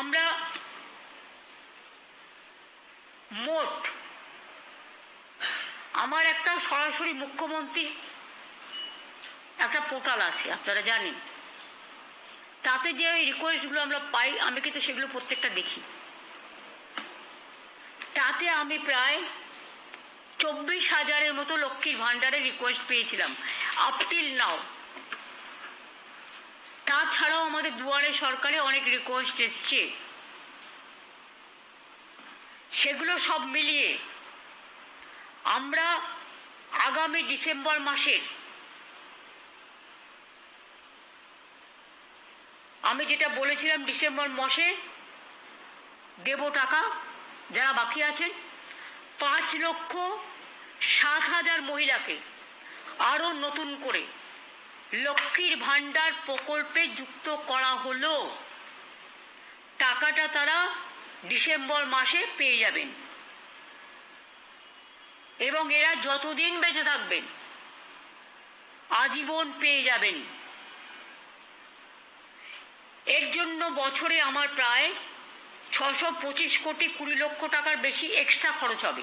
আমরা মোট আমার একটা সরাসরি মুখ্যমন্ত্রী, একটা পোর্টাল আছে, আপনারা জানেন। তাতে যে ওই রিকোয়েস্টগুলো আমরা পাই, আমি কিন্তু সেগুলো প্রত্যেকটা দেখি। তাতে আমি প্রায় চব্বিশ হাজারের মতো লক্ষ্মীর ভাণ্ডারের রিকোয়েস্ট পেয়েছিলাম। আপ টিল নাও তাছাড়াও আমাদের দুয়ারে সরকারে অনেক রিকোয়েস্ট এসছে। সেগুলো সব মিলিয়ে আমরা আগামী ডিসেম্বর মাসের আমি যেটা বলেছিলাম ডিসেম্বর মাসে দেব টাকা যারা বাকি আছেন, পাঁচ লক্ষ সাত হাজার মহিলাকে আরও নতুন করে লক্ষ্মীর ভাণ্ডার প্রকল্পে যুক্ত করা হলো। টাকাটা তারা ডিসেম্বর মাসে পেয়ে যাবেন। এবং এরা যতদিন বেঁচে থাকবেন, আজীবন পেয়ে যাবেন। এর জন্য বছরে আমার প্রায় ছশো পঁচিশ কোটি কুড়ি লক্ষ টাকার বেশি এক্সট্রা খরচ হবে।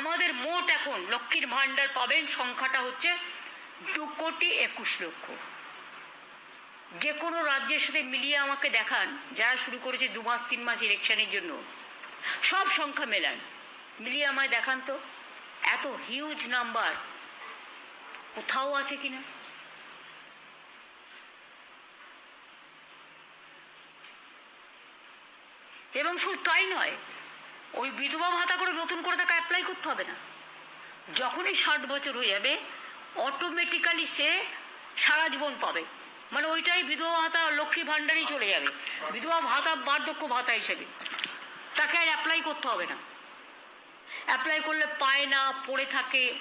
আমাদের মোট এখন লক্ষ্মীর ভাণ্ডার পাবেন সংখ্যাটা হচ্ছে দু কোটি একুশ লক্ষ। যে কোনো রাজ্যের সাথে মিলিয়ে আমাকে দেখান যারা শুরু করেছে দু মাস, তিন মাস ইলেকশনের জন্য। সব সংখ্যা মেলান। মিলিয়ে আমায় দেখান তো, এত হিউজ নাম্বার কোথাও আছে কিনা? এবং শুধু তাই নয় ওই বিধবা ভাতা করে নতুন করে তাকে অ্যাপ্লাই করতে হবে না। যখনই ষাট বছর হয়ে যাবে অটোমেটিক্যালি সে সারা জীবন পাবে। মানে ওইটাই বিধবা ভাতা লক্ষ্মী ভাণ্ডারেই চলে যাবে। বিধবা ভাতা বার্ধক্য ভাতা হিসেবে। তাকে আর অ্যাপ্লাই করতে হবে না। অ্যাপ্লাই করলে পায় না, পড়ে থাকে।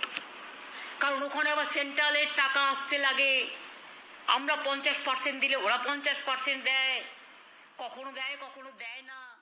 কারণ ওখানে আবার সেন্ট্রালের টাকা আসতে লাগে। আমরা পঞ্চাশ পার্সেন্ট দিলে ওরা পঞ্চাশ পার্সেন্ট দেয়। কখনো দেয় কখনো দেয় না।